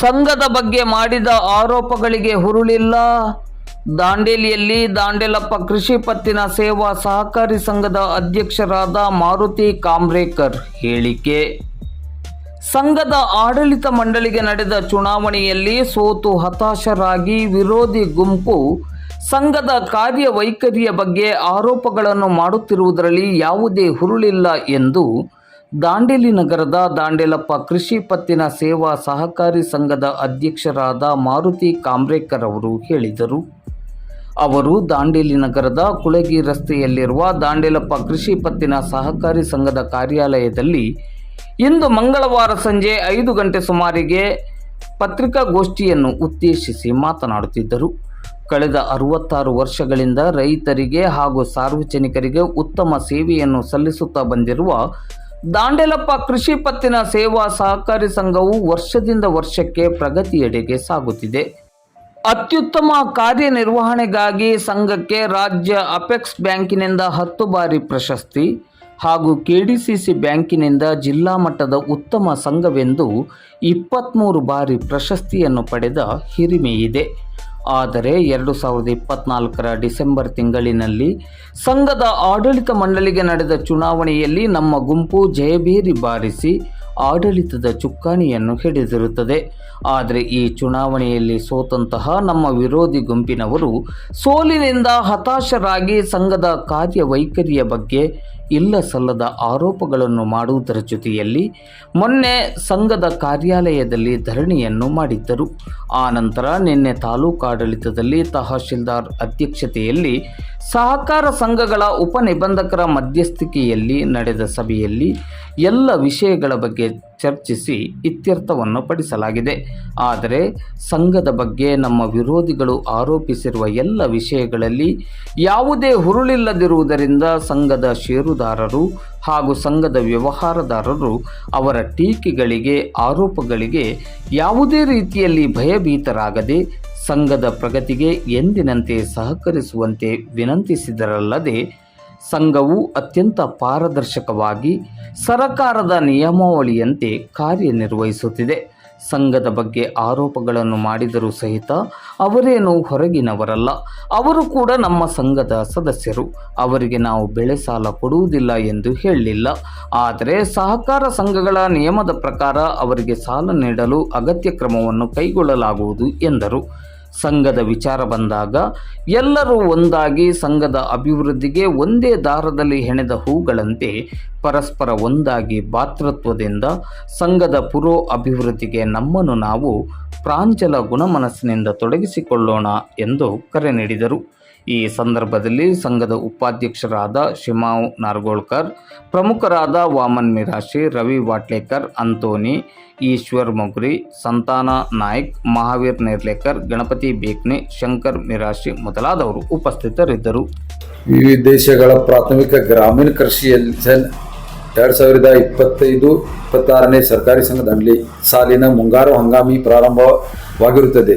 ಸಂಘದ ಬಗ್ಗೆ ಮಾಡಿದ ಆರೋಪಗಳಿಗೆ ಹುರುಳಿಲ್ಲ. ದಾಂಡೇಲಿಯಲ್ಲಿ ದಾಂಡೇಲಪ್ಪ ಕೃಷಿ ಪತ್ತಿನ ಸೇವಾ ಸಹಕಾರಿ ಸಂಘದ ಅಧ್ಯಕ್ಷರಾದ ಮಾರುತಿ ಕಾಮ್ರೇಕರ್ ಹೇಳಿಕೆ. ಸಂಘದ ಆಡಳಿತ ಮಂಡಳಿಗೆ ನಡೆದ ಚುನಾವಣೆಯಲ್ಲಿ ಸೋತು ಹತಾಶರಾಗಿ ವಿರೋಧಿ ಗುಂಪು ಸಂಘದ ಕಾರ್ಯವೈಖರಿಯ ಬಗ್ಗೆ ಆರೋಪಗಳನ್ನು ಮಾಡುತ್ತಿರುವುದರಲ್ಲಿ ಯಾವುದೇ ಹುರುಳಿಲ್ಲ ಎಂದು ದಾಂಡೇಲಿ ನಗರದ ದಾಂಡೇಲಪ್ಪ ಕೃಷಿ ಪತ್ತಿನ ಸೇವಾ ಸಹಕಾರಿ ಸಂಘದ ಅಧ್ಯಕ್ಷರಾದ ಮಾರುತಿ ಕಾಮ್ರೇಕರ್ ಅವರು ಹೇಳಿದರು. ಅವರು ದಾಂಡೇಲಿ ನಗರದ ಕುಳಗಿ ರಸ್ತೆಯಲ್ಲಿರುವ ದಾಂಡೇಲಪ್ಪ ಕೃಷಿ ಪತ್ತಿನ ಸಹಕಾರಿ ಸಂಘದ ಕಾರ್ಯಾಲಯದಲ್ಲಿ ಇಂದು ಮಂಗಳವಾರ ಸಂಜೆ ಐದು ಗಂಟೆ ಸುಮಾರಿಗೆ ಪತ್ರಿಕಾಗೋಷ್ಠಿಯನ್ನು ಉದ್ದೇಶಿಸಿ ಮಾತನಾಡುತ್ತಿದ್ದರು. ಕಳೆದ ಅರವತ್ತಾರು ವರ್ಷಗಳಿಂದ ರೈತರಿಗೆ ಹಾಗೂ ಸಾರ್ವಜನಿಕರಿಗೆ ಉತ್ತಮ ಸೇವೆಯನ್ನು ಸಲ್ಲಿಸುತ್ತಾ ಬಂದಿರುವ ದಾಂಡೇಲಪ್ಪ ಕೃಷಿ ಪತ್ತಿನ ಸೇವಾ ಸಹಕಾರಿ ಸಂಘವು ವರ್ಷದಿಂದ ವರ್ಷಕ್ಕೆ ಪ್ರಗತಿಯೆಡೆಗೆ ಸಾಗುತ್ತಿದೆ. ಅತ್ಯುತ್ತಮ ಕಾರ್ಯನಿರ್ವಹಣೆಗಾಗಿ ಸಂಘಕ್ಕೆ ರಾಜ್ಯ ಅಪೆಕ್ಸ್ ಬ್ಯಾಂಕಿನಿಂದ ಹತ್ತು ಬಾರಿ ಪ್ರಶಸ್ತಿ ಹಾಗೂ ಕೆಡಿಸಿಸಿ ಬ್ಯಾಂಕಿನಿಂದ ಜಿಲ್ಲಾ ಮಟ್ಟದ ಉತ್ತಮ ಸಂಘವೆಂದು ಇಪ್ಪತ್ತ್ಮೂರು ಬಾರಿ ಪ್ರಶಸ್ತಿಯನ್ನು ಪಡೆದ ಹಿರಿಮೆಯಿದೆ. ಆದರೆ ಎರಡು ಸಾವಿರದ ಇಪ್ಪತ್ನಾಲ್ಕರ ಡಿಸೆಂಬರ್ ತಿಂಗಳಿನಲ್ಲಿ ಸಂಘದ ಆಡಳಿತ ಮಂಡಳಿಗೆ ನಡೆದ ಚುನಾವಣೆಯಲ್ಲಿ ನಮ್ಮ ಗುಂಪು ಜಯಭೇರಿ ಬಾರಿಸಿ ಆಡಳಿತದ ಚುಕ್ಕಾಣಿಯನ್ನು ಹಿಡಿದಿರುತ್ತದೆ. ಆದರೆ ಈ ಚುನಾವಣೆಯಲ್ಲಿ ಸೋತಂತಹ ನಮ್ಮ ವಿರೋಧಿ ಗುಂಪಿನವರು ಸೋಲಿನಿಂದ ಹತಾಶರಾಗಿ ಸಂಘದ ಕಾರ್ಯವೈಖರಿಯ ಬಗ್ಗೆ ಇಲ್ಲ ಸಲ್ಲದ ಆರೋಪಗಳನ್ನು ಮಾಡುವುದರ ಜೊತೆಯಲ್ಲಿ ಮೊನ್ನೆ ಸಂಘದ ಕಾರ್ಯಾಲಯದಲ್ಲಿ ಧರಣಿಯನ್ನು ಮಾಡಿದ್ದರು. ಆ ನಂತರ ನಿನ್ನೆ ತಾಲೂಕಾಡಳಿತದಲ್ಲಿ ತಹಶೀಲ್ದಾರ್ ಅಧ್ಯಕ್ಷತೆಯಲ್ಲಿ ಸಹಕಾರ ಸಂಘಗಳ ಉಪನಿಬಂಧಕರ ಮಧ್ಯಸ್ಥಿಕೆಯಲ್ಲಿ ನಡೆದ ಸಭೆಯಲ್ಲಿ ಎಲ್ಲ ವಿಷಯಗಳ ಬಗ್ಗೆ ಚರ್ಚಿಸಿ ಇತ್ಯರ್ಥವನ್ನು ಪಡಿಸಲಾಗಿದೆ. ಆದರೆ ಸಂಘದ ಬಗ್ಗೆ ನಮ್ಮ ವಿರೋಧಿಗಳು ಆರೋಪಿಸಿರುವ ಎಲ್ಲ ವಿಷಯಗಳಲ್ಲಿ ಯಾವುದೇ ಹುರುಳಿಲ್ಲದಿರುವುದರಿಂದ ಸಂಘದ ಷೇರುದಾರರು ಹಾಗೂ ಸಂಘದ ವ್ಯವಹಾರದಾರರು ಅವರ ಟೀಕೆಗಳಿಗೆ, ಆರೋಪಗಳಿಗೆ ಯಾವುದೇ ರೀತಿಯಲ್ಲಿ ಭಯಭೀತರಾಗದೆ ಸಂಘದ ಪ್ರಗತಿಗೆ ಎಂದಿನಂತೆ ಸಹಕರಿಸುವಂತೆ ವಿನಂತಿಸಿದರಲ್ಲದೆ ಸಂಘವು ಅತ್ಯಂತ ಪಾರದರ್ಶಕವಾಗಿ ಸರಕಾರದ ನಿಯಮಾವಳಿಯಂತೆ ಕಾರ್ಯನಿರ್ವಹಿಸುತ್ತಿದೆ. ಸಂಘದ ಬಗ್ಗೆ ಆರೋಪಗಳನ್ನು ಮಾಡಿದರೂ ಸಹಿತ ಅವರೇನು ಹೊರಗಿನವರಲ್ಲ. ಅವರು ಕೂಡ ನಮ್ಮ ಸಂಘದ ಸದಸ್ಯರು. ಅವರಿಗೆ ನಾವು ಬೆಳೆ ಸಾಲ ಕೊಡುವುದಿಲ್ಲ ಎಂದು ಹೇಳಲಿಲ್ಲ. ಆದರೆ ಸಹಕಾರ ಸಂಘಗಳ ನಿಯಮದ ಪ್ರಕಾರ ಅವರಿಗೆ ಸಾಲ ನೀಡಲು ಅಗತ್ಯ ಕ್ರಮವನ್ನು ಕೈಗೊಳ್ಳಲಾಗುವುದು ಎಂದರು. ಸಂಘದ ವಿಚಾರ ಬಂದಾಗ ಎಲ್ಲರೂ ಒಂದಾಗಿ ಸಂಘದ ಅಭಿವೃದ್ಧಿಗೆ ಒಂದೇ ದಾರದಲ್ಲಿ ಹೆಣೆದ ಹೂಗಳಂತೆ ಪರಸ್ಪರ ಒಂದಾಗಿ ಭಾತೃತ್ವದಿಂದ ಸಂಘದ ಪುರೋ ಅಭಿವೃದ್ಧಿಗೆ ನಮ್ಮನ್ನು ನಾವು ಪ್ರಾಂಜಲ ಗುಣಮನಸ್ಸಿನಿಂದ ತೊಡಗಿಸಿಕೊಳ್ಳೋಣ ಎಂದು ಕರೆ ನೀಡಿದರು. ಈ ಸಂದರ್ಭದಲ್ಲಿ ಸಂಘದ ಉಪಾಧ್ಯಕ್ಷರಾದ ಶಿಮಾವ್ ನಾರ್ಗೋಳ್ಕರ್, ಪ್ರಮುಖರಾದ ವಾಮನ್ ಮಿರಾಶಿ, ರವಿ ವಾಟ್ಲೇಕರ್, ಅಂತೋನಿ, ಈಶ್ವರ್ ಮೊಗ್ರಿ, ಸಂತಾನ ನಾಯ್ಕ್, ಮಹಾವೀರ್ ನೇರ್ಲೇಕರ್, ಗಣಪತಿ ಬೇಕ್ನೆ, ಶಂಕರ್ ಮಿರಾಶಿ ಮೊದಲಾದವರು ಉಪಸ್ಥಿತರಿದ್ದರು. ವಿವಿಧ ದೇಶಗಳ ಪ್ರಾಥಮಿಕ ಗ್ರಾಮೀಣ ಕೃಷಿಯಲ್ಲಿ ಎರಡು ಸಾವಿರದ ಇಪ್ಪತ್ತೈದು ಇಪ್ಪತ್ತಾರನೇ ಸರ್ಕಾರಿ ಸಂಘದಲ್ಲಿ ಸಾಲಿನ ಮುಂಗಾರು ಹಂಗಾಮಿ ಪ್ರಾರಂಭವಾಗಿರುತ್ತದೆ.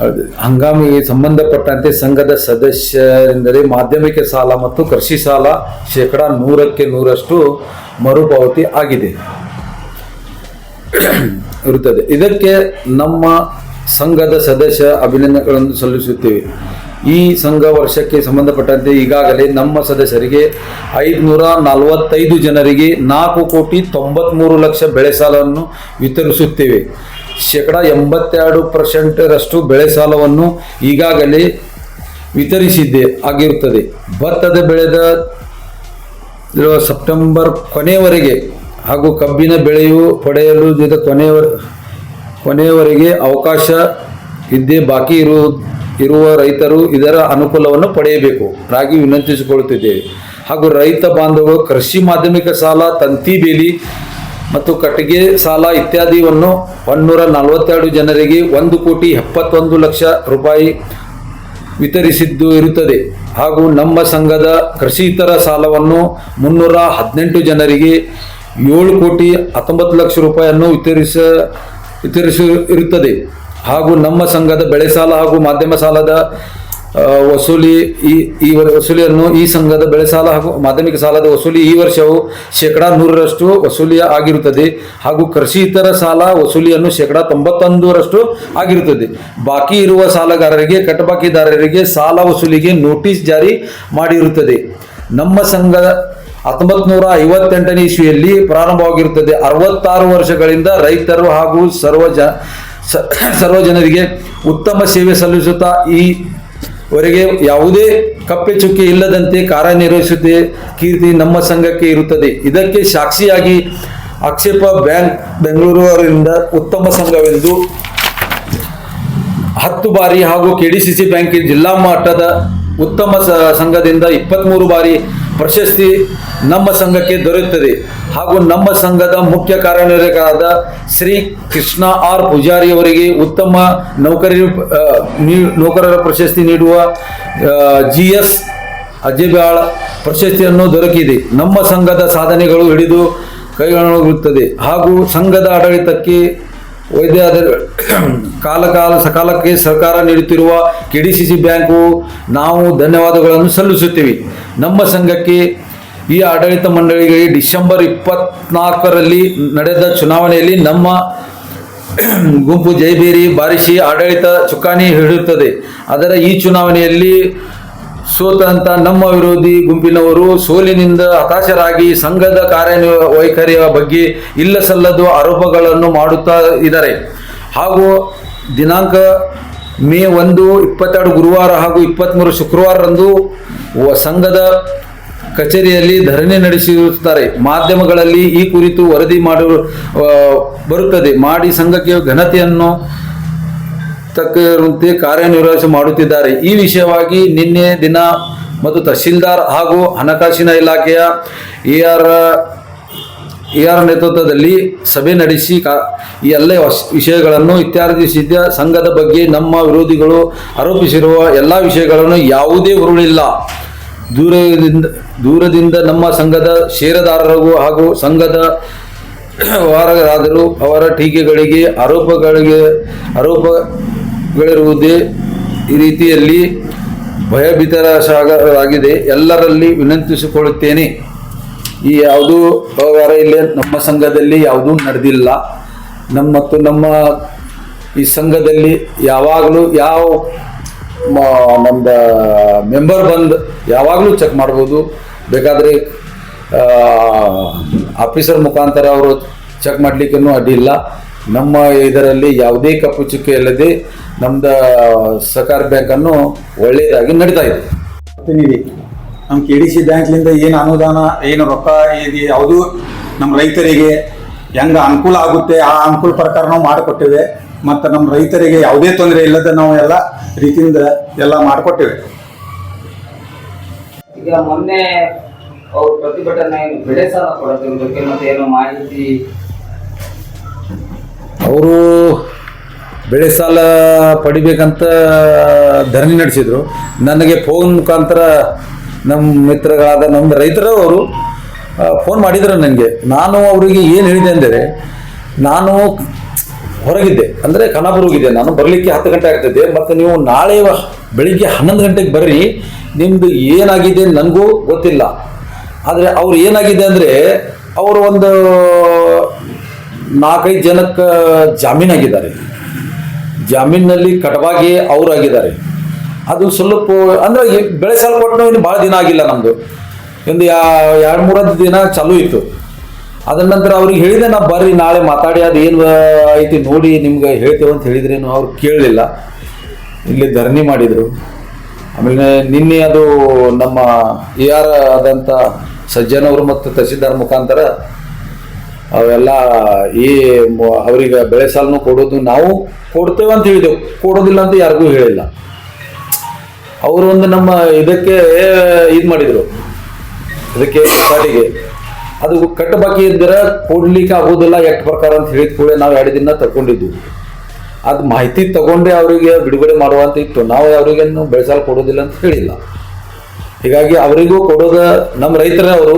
ಹೌದು. ಹಂಗಾಮಿಗೆ ಸಂಬಂಧಪಟ್ಟಂತೆ ಸಂಘದ ಸದಸ್ಯರಿಂದಲೇ ಮಾಧ್ಯಮಿಕ ಸಾಲ ಮತ್ತು ಕೃಷಿ ಸಾಲ ಶೇಕಡ ನೂರಕ್ಕೆ ನೂರಷ್ಟು ಮರುಪಾವತಿ ಆಗಿದೆ ಇರುತ್ತದೆ ಇದಕ್ಕೆ ನಮ್ಮ ಸಂಘದ ಸದಸ್ಯ ಅಭಿನಂದನೆಗಳನ್ನು ಸಲ್ಲಿಸುತ್ತೇವೆ ಈ ಸಂಘ ವರ್ಷಕ್ಕೆ ಸಂಬಂಧಪಟ್ಟಂತೆ ಈಗಾಗಲೇ ನಮ್ಮ ಸದಸ್ಯರಿಗೆ ಐದುನೂರ ನಲವತ್ತೈದು ಜನರಿಗೆ ನಾಲ್ಕು ಕೋಟಿ ತೊಂಬತ್ಮೂರು ಲಕ್ಷ ಬೆಳೆ ಸಾಲವನ್ನು ವಿತರಿಸುತ್ತೇವೆ. ಶೇಕಡ ಎಂಬತ್ತೆರಡು ಪರ್ಸೆಂಟರಷ್ಟು ಬೆಳೆ ಸಾಲವನ್ನು ಈಗಾಗಲೇ ವಿತರಿಸಿದ್ದೆ ಆಗಿರುತ್ತದೆ. ಭತ್ತದ ಬೆಳೆದ ಸೆಪ್ಟೆಂಬರ್ ಕೊನೆಯವರೆಗೆ ಹಾಗೂ ಕಬ್ಬಿನ ಬೆಳೆಯು ಪಡೆಯಲು ಕೊನೆಯ ಕೊನೆಯವರೆಗೆ ಅವಕಾಶ ಇದ್ದೇ ಬಾಕಿ ಇರುವ ಇರುವ ರೈತರು ಇದರ ಅನುಕೂಲವನ್ನು ಪಡೆಯಬೇಕು. ರಾಗಿ ವಿನಂತಿಸಿಕೊಳ್ಳುತ್ತಿದ್ದೇವೆ. ಹಾಗೂ ರೈತ ಬಾಂಧವರು ಕೃಷಿ ಮಾಧ್ಯಮಿಕ ಸಾಲ, ತಂತಿ ಬೇಲಿ ಮತ್ತು ಕಟ್ಟಿಗೆ ಸಾಲ ಇತ್ಯಾದಿಯನ್ನು ಒನ್ನೂರ ನಲವತ್ತೆರಡು ಜನರಿಗೆ ಒಂದು ಕೋಟಿ ಎಪ್ಪತ್ತೊಂದು ಲಕ್ಷ ರೂಪಾಯಿ ವಿತರಿಸಿದ್ದು ಇರುತ್ತದೆ. ಹಾಗೂ ನಮ್ಮ ಸಂಘದ ಕೃಷಿ ಇತರ ಸಾಲವನ್ನು ಮುನ್ನೂರ ಹದಿನೆಂಟು ಜನರಿಗೆ ಏಳು ಕೋಟಿ ಹತ್ತೊಂಬತ್ತು ಲಕ್ಷ ರೂಪಾಯಿಯನ್ನು ವಿತರಿಸ ವಿತರಿಸಿ ಇರುತ್ತದೆ ಹಾಗೂ ನಮ್ಮ ಸಂಘದ ಬೆಳೆ ಸಾಲ ಹಾಗೂ ಮಾಧ್ಯಮ ಸಾಲದ ವಸೂಲಿ ಈ ಈ ವಸೂಲಿಯನ್ನು ಈ ಸಂಘದ ಬೆಳೆ ಸಾಲ ಹಾಗೂ ಮಾಧ್ಯಮಿಕ ಸಾಲದ ವಸೂಲಿ ಈ ವರ್ಷವು ಶೇಕಡಾ ನೂರರಷ್ಟು ವಸೂಲಿ ಆಗಿರುತ್ತದೆ ಹಾಗೂ ಕೃಷಿ ಇತರ ಸಾಲ ವಸೂಲಿಯನ್ನು ಶೇಕಡಾ ತೊಂಬತ್ತೊಂದರಷ್ಟು ಆಗಿರುತ್ತದೆ. ಬಾಕಿ ಇರುವ ಸಾಲಗಾರರಿಗೆ ಕಟಬಾಕಿದಾರರಿಗೆ ಸಾಲ ವಸೂಲಿಗೆ ನೋಟಿಸ್ ಜಾರಿ ಮಾಡಿರುತ್ತದೆ. ನಮ್ಮ ಸಂಘ ಹತ್ತೊಂಬತ್ತು ನೂರ ಐವತ್ತೆಂಟನೇ ಇಸ್ವಿಯಲ್ಲಿ ಪ್ರಾರಂಭವಾಗಿರುತ್ತದೆ. ಅರವತ್ತಾರು ವರ್ಷಗಳಿಂದ ರೈತರು ಹಾಗೂ ಸರ್ವ ಜ ಸರ್ವ ಜನರಿಗೆ ಉತ್ತಮ ಸೇವೆ ಸಲ್ಲಿಸುತ್ತಾ ಈವರೆಗೆ ಯಾವುದೇ ಕಪ್ಪೆ ಚುಕ್ಕೆ ಇಲ್ಲದಂತೆ ಕಾರ್ಯನಿರ್ವಹಿಸುತ್ತೆ ಕೀರ್ತಿ ನಮ್ಮ ಸಂಘಕ್ಕೆ ಇರುತ್ತದೆ. ಇದಕ್ಕೆ ಸಾಕ್ಷಿಯಾಗಿ ಆಕ್ಷೇಪ ಬ್ಯಾಂಕ್ ಬೆಂಗಳೂರು ಅವರಿಂದ ಉತ್ತಮ ಸಂಘವೆಂದು ಹತ್ತು ಬಾರಿ ಹಾಗೂ ಕೆ ಡಿ ಬ್ಯಾಂಕ್ ಜಿಲ್ಲಾ ಮಟ್ಟದ ಉತ್ತಮ ಸ- ಸಂಘದಿಂದ ಇಪ್ಪತ್ತ್ಮೂರು ಬಾರಿ ಪ್ರಶಸ್ತಿ ನಮ್ಮ ಸಂಘಕ್ಕೆ ದೊರೆಯುತ್ತದೆ. ಹಾಗೂ ನಮ್ಮ ಸಂಘದ ಮುಖ್ಯ ಕಾರ್ಯನಿರ್ವಾಹಕರಾದ ಶ್ರೀ ಕೃಷ್ಣ ಆರ್ ಪೂಜಾರಿ ಅವರಿಗೆ ಉತ್ತಮ ನೌಕರಿ ನೌಕರರ ಪ್ರಶಸ್ತಿ ನೀಡುವ ಜಿ ಎಸ್ ಅಜ್ಜೆಬಾಳ ಪ್ರಶಸ್ತಿಯನ್ನು ದೊರಕಿದೆ. ನಮ್ಮ ಸಂಘದ ಸಾಧನೆಗಳು ಹಿಡಿದು ಕೈಗೊಳ್ಳುತ್ತದೆ ಹಾಗೂ ಸಂಘದ ಆಡಳಿತಕ್ಕೆ ವೈದ್ಯ ಕಾಲ ಕಾಲ, ಸಕಾಲಕ್ಕೆ ಸರ್ಕಾರ ನೀಡುತ್ತಿರುವ ಕೆಡಿಸಿಸಿ ಬ್ಯಾಂಕು ನಾವು ಧನ್ಯವಾದಗಳನ್ನು ಸಲ್ಲಿಸುತ್ತೇವೆ. ನಮ್ಮ ಸಂಘಕ್ಕೆ ಈ ಆಡಳಿತ ಮಂಡಳಿಗಳಿಗೆ ಡಿಸೆಂಬರ್ ಇಪ್ಪತ್ನಾಲ್ಕರಲ್ಲಿ ನಡೆದ ಚುನಾವಣೆಯಲ್ಲಿ ನಮ್ಮ ಗುಂಪು ಜೈಬೇರಿ ಬಾರಿಸಿ ಆಡಳಿತ ಚುಕ್ಕಾಣಿ ಹಿಡಿಯುತ್ತದೆ. ಅದರ ಈ ಚುನಾವಣೆಯಲ್ಲಿ ಸೋತಂತ ನಮ್ಮ ವಿರೋಧಿ ಗುಂಪಿನವರು ಸೋಲಿನಿಂದ ಹತಾಶರಾಗಿ ಸಂಘದ ಕಾರ್ಯವೈಖರಿಯ ಬಗ್ಗೆ ಇಲ್ಲ ಸಲ್ಲದ ಆರೋಪಗಳನ್ನು ಮಾಡುತ್ತಾ ಇದ್ದಾರೆ. ಹಾಗೂ ದಿನಾಂಕ ಮೇ ಒಂದು, ಇಪ್ಪತ್ತೆರಡು ಗುರುವಾರ ಹಾಗೂ ಇಪ್ಪತ್ತ್ಮೂರು ಶುಕ್ರವಾರರಂದು ಸಂಘದ ಕಚೇರಿಯಲ್ಲಿ ಧರಣಿ ನಡೆಸಿರುತ್ತಾರೆ. ಮಾಧ್ಯಮಗಳಲ್ಲಿ ಈ ಕುರಿತು ವರದಿ ಮಾಡು ಬರುತ್ತದೆ. ಮಾಡಿ ಸಂಘಕ್ಕೆ ಘನತೆಯನ್ನು ತಕ್ಕಂತೆ ಕಾರ್ಯನಿರ್ವಹಿಸಿ ಮಾಡುತ್ತಿದ್ದಾರೆ. ಈ ವಿಷಯವಾಗಿ ನಿನ್ನೆ ದಿನ ಮತ್ತು ತಹಶೀಲ್ದಾರ್ ಹಾಗೂ ಹಣಕಾಸಿನ ಇಲಾಖೆಯ ಎ ಆರ್ ಎ ಆರ್ ನೇತೃತ್ವದಲ್ಲಿ ಸಭೆ ನಡೆಸಿ ಕಾ, ಈ ಎಲ್ಲ ವಿಷಯಗಳನ್ನು ಇತ್ಯರ್ಥಿಸಿದ್ದ ಸಂಘದ ಬಗ್ಗೆ ನಮ್ಮ ವಿರೋಧಿಗಳು ಆರೋಪಿಸಿರುವ ಎಲ್ಲ ವಿಷಯಗಳನ್ನು ಯಾವುದೇ ಹುರುಳಿಲ್ಲ. ದೂರದಿಂದ ದೂರದಿಂದ ನಮ್ಮ ಸಂಘದ ಷೇರದಾರರಿಗೂ ಹಾಗೂ ಸಂಘದ ವ್ಯವಹಾರರಾದರೂ ಅವರ ಟೀಕೆಗಳಿಗೆ ಆರೋಪಗಳಿಗೆ, ಆರೋಪಗಳಿರುವುದೇ ಈ ರೀತಿಯಲ್ಲಿ ಭಯಭೀತರಾಗಿದೆ ಎಲ್ಲರಲ್ಲಿ ವಿನಂತಿಸಿಕೊಳ್ಳುತ್ತೇನೆ, ಈ ಯಾವುದೂ ವ್ಯವಹಾರ ಇಲ್ಲಿ ನಮ್ಮ ಸಂಘದಲ್ಲಿ ಯಾವುದೂ ನಡೆದಿಲ್ಲ. ನಮ್ಮ ಮತ್ತು ನಮ್ಮ ಈ ಸಂಘದಲ್ಲಿ ಯಾವಾಗಲೂ ಯಾವ ನಮ್ದು ಮೆಂಬರ್ ಬಂದು ಯಾವಾಗಲೂ ಚೆಕ್ ಮಾಡ್ಬೋದು. ಬೇಕಾದರೆ ಆಫೀಸರ್ ಮುಖಾಂತರ ಅವರು ಚೆಕ್ ಮಾಡಲಿಕ್ಕೂ ಅಡ್ಡಿಲ್ಲ ನಮ್ಮ ಇದರಲ್ಲಿ ಯಾವುದೇ ಕಪ್ಪು ಚುಕ್ಕೆ ಇಲ್ಲದೆ ನಮ್ದು ಸಹಕಾರ ಬ್ಯಾಂಕನ್ನು ಒಳ್ಳೆಯದಾಗಿ ನಡೀತಾ ಇದೆ. ಪ್ರತಿನಿಧಿ ನಮ್ಮ ಕೆ ಡಿ ಸಿ ಬ್ಯಾಂಕ್ಲಿಂದ ಏನು ಅನುದಾನ, ಏನು ರೊಕ್ಕ ಇದು, ಯಾವುದು ನಮ್ಮ ರೈತರಿಗೆ ಹೆಂಗೆ ಅನುಕೂಲ ಆಗುತ್ತೆ, ಆ ಅನುಕೂಲ ಪ್ರಕಾರ ನಾವು ಮಾಡಿಕೊಟ್ಟೇವೆ. ಮತ್ತು ನಮ್ಮ ರೈತರಿಗೆ ಯಾವುದೇ ತೊಂದರೆ ಇಲ್ಲದ ನಾವು ಎಲ್ಲ ರೀತಿಯಿಂದ ಎಲ್ಲ ಮಾಡಿಕೊಟ್ಟೇವೆ. ಈಗ ಮೊನ್ನೆ ಅವ್ರು ಪ್ರತಿಭಟನೆ ಏನು ಬೆಳೆ ಸಾಲ ಕೊಡೋದ್ರ ಬಗ್ಗೆ ಮತ್ತೆ ಏನೋ ಮಾಹಿತಿ? ಅವರು ಬೆಳೆ ಸಾಲ ಪಡಿಬೇಕಂತ ಧರಣಿ ನಡೆಸಿದ್ರು. ನನಗೆ ಫೋನ್ ಮುಖಾಂತರ ನಮ್ಮ ಮಿತ್ರಗಳಾದ ನಮ್ಮ ರೈತರು ಅವರು ಫೋನ್ ಮಾಡಿದ್ರು ನನಗೆ. ನಾನು ಅವರಿಗೆ ಏನು ಹೇಳಿದೆ ಅಂದರೆ ನಾನು ಹೊರಗಿದ್ದೆ. ಅಂದರೆ ಖಾನಾಪುರ ಹೋಗಿದ್ದೆ. ನಾನು ಬರಲಿಕ್ಕೆ ಹತ್ತು ಗಂಟೆ ಆಗ್ತದೆ. ಮತ್ತು ನೀವು ನಾಳೆ ಬೆಳಿಗ್ಗೆ ಹನ್ನೊಂದು ಗಂಟೆಗೆ ಬರ್ರಿ. ನಿಮ್ಮದು ಏನಾಗಿದೆ ನನಗೂ ಗೊತ್ತಿಲ್ಲ. ಆದರೆ ಅವ್ರು ಏನಾಗಿದೆ ಅಂದರೆ ಅವರು ಒಂದು ನಾಲ್ಕೈದು ಜನಕ್ಕೆ ಜಾಮೀನಾಗಿದ್ದಾರೆ ಜಾಮೀನಲ್ಲಿ ಕಟವಾಗಿ ಅವರು ಆಗಿದ್ದಾರೆ. ಅದು ಸ್ವಲ್ಪ ಅಂದರೆ ಬೆಳೆ ಸಾಲ ಕೊಟ್ಟು ಇನ್ನು ಭಾಳ ದಿನ ಆಗಿಲ್ಲ ನಮ್ಮದು ಒಂದು ಎರಡು ಮೂರತ್ತು ದಿನ ಚಾಲೂ ಇತ್ತು. ಅದ ನಂತರ ಅವ್ರಿಗೆ ಹೇಳಿದೆ ನಾ ಬರ್ರಿ, ನಾಳೆ ಮಾತಾಡಿ, ಅದು ಏನು ಐತಿ ನೋಡಿ ನಿಮ್ಗೆ ಹೇಳ್ತೇವೆ ಅಂತ ಹೇಳಿದ್ರೇನು ಅವ್ರು ಕೇಳಲಿಲ್ಲ. ಇಲ್ಲಿ ಧರಣಿ ಮಾಡಿದರು. ಆಮೇಲೆ ನಿನ್ನೆ ಅದು ನಮ್ಮ ಎ ಆರ್ ಆದಂಥ ಸಜ್ಜನವರು ಮತ್ತು ತಹಸೀಲ್ದಾರ್ ಮುಖಾಂತರ ಅವೆಲ್ಲ ಈ ಅವರಿಗೆ ಬೆಳೆ ಸಾಲನು ಕೊಡೋದು ನಾವು ಕೊಡ್ತೇವೆ ಅಂತ ಹೇಳಿದೆವು ಕೊಡೋದಿಲ್ಲ ಅಂತ ಯಾರಿಗೂ ಹೇಳಿಲ್ಲ. ಅವರು ಒಂದು ನಮ್ಮ ಇದಕ್ಕೆ ಇದು ಮಾಡಿದರು. ಇದಕ್ಕೆ ಪಾಟಿಗೆ ಅದು ಕಟ್ಟ ಬಾಕಿ ಇದ್ದರೆ ಕೊಡ್ಲಿಕ್ಕೆ ಆಗೋದಿಲ್ಲ ಎಷ್ಟು ಪ್ರಕಾರ ಅಂತ ಹೇಳಿದ ಕೂಡ ನಾವು ಎರಡು ದಿನ ತಗೊಂಡಿದ್ದು ಅದು ಮಾಹಿತಿ ತಗೊಂಡೇ ಅವರಿಗೆ ಬಿಡುಗಡೆ ಮಾಡುವಂತ ಇತ್ತು. ನಾವು ಅವರಿಗೇನು ಬೆಳೆಸಲು ಸಾಲ ಕೊಡೋದಿಲ್ಲ ಅಂತ ಹೇಳಿಲ್ಲ. ಹೀಗಾಗಿ ಅವರಿಗೂ ಕೊಡೋದ ನಮ್ಮ ರೈತರೇ ಅವರು,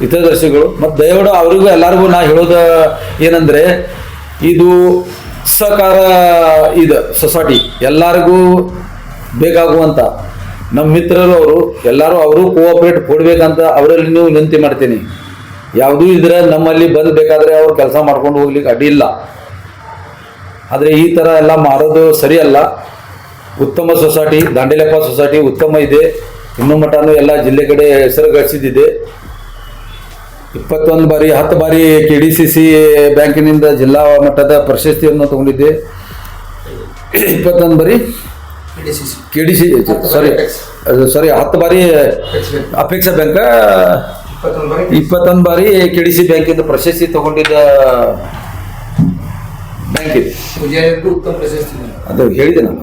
ಹಿತದರ್ಶಿಗಳು, ಮತ್ತು ದಯವಿಟ್ಟು ಅವರಿಗೂ ಎಲ್ಲರಿಗೂ ನಾ ಹೇಳೋದ ಏನಂದರೆ, ಇದು ಸಹಕಾರ ಇದು ಸೊಸೈಟಿ ಎಲ್ಲರಿಗೂ ಬೇಕಾಗುವಂಥ ನಮ್ಮ ಮಿತ್ರರು ಅವರು ಎಲ್ಲರೂ ಅವರು ಕೋಆಪರೇಟ್ ಕೊಡಬೇಕಂತ ಅವರಲ್ಲಿ ನೀವು ವಿನಂತಿ ಮಾಡ್ತೀನಿ. ಯಾವುದೂ ಇದ್ರೆ ನಮ್ಮಲ್ಲಿ ಬಂದು ಬೇಕಾದರೆ ಅವ್ರು ಕೆಲಸ ಮಾಡ್ಕೊಂಡು ಹೋಗ್ಲಿಕ್ಕೆ ಅಡ್ಡಿ ಇಲ್ಲ. ಆದರೆ ಈ ಥರ ಎಲ್ಲ ಮಾಡೋದು ಸರಿಯಲ್ಲ. ಉತ್ತಮ ಸೊಸೈಟಿ ದಾಂಡೇಲಪ್ಪ ಸೊಸೈಟಿ ಉತ್ತಮ ಇದೆ. ಇನ್ನೂ ಮಟ್ಟನೂ ಎಲ್ಲ ಜಿಲ್ಲೆ ಕಡೆ ಹೆಸರು ಗಳಿಸಿದ್ದಿದೆ. ಇಪ್ಪತ್ತೊಂದು ಬಾರಿ ಹತ್ತು ಬಾರಿ ಕೆ ಡಿ ಸಿ ಸಿ ಬ್ಯಾಂಕಿನಿಂದ ಜಿಲ್ಲಾ ಮಟ್ಟದ ಪ್ರಶಸ್ತಿಯನ್ನು ತಗೊಂಡಿದ್ದೆ. ಇಪ್ಪತ್ತೊಂದು ಬಾರಿ ಕೆ ಡಿ ಸಿ ಸಾರಿ ಸಾರಿ ಹತ್ತು ಬಾರಿ ಅಪೇಕ್ಷಾ ಬ್ಯಾಂಕ ಇಪ್ಪತ್ತೊಂದು ಬಾರಿ ಕೆ ಡಿ ಸಿ ಬ್ಯಾಂಕಿಂದ ಪ್ರಶಸ್ತಿ ತಗೊಂಡಿದ್ದ ಬ್ಯಾಂಕ್ ಇದೆ. ವಿಜಯಕ್ಕೂ ಉತ್ತಮ ಪ್ರಶಸ್ತಿ ಅದು ಹೇಳಿದೆ ನಾನು.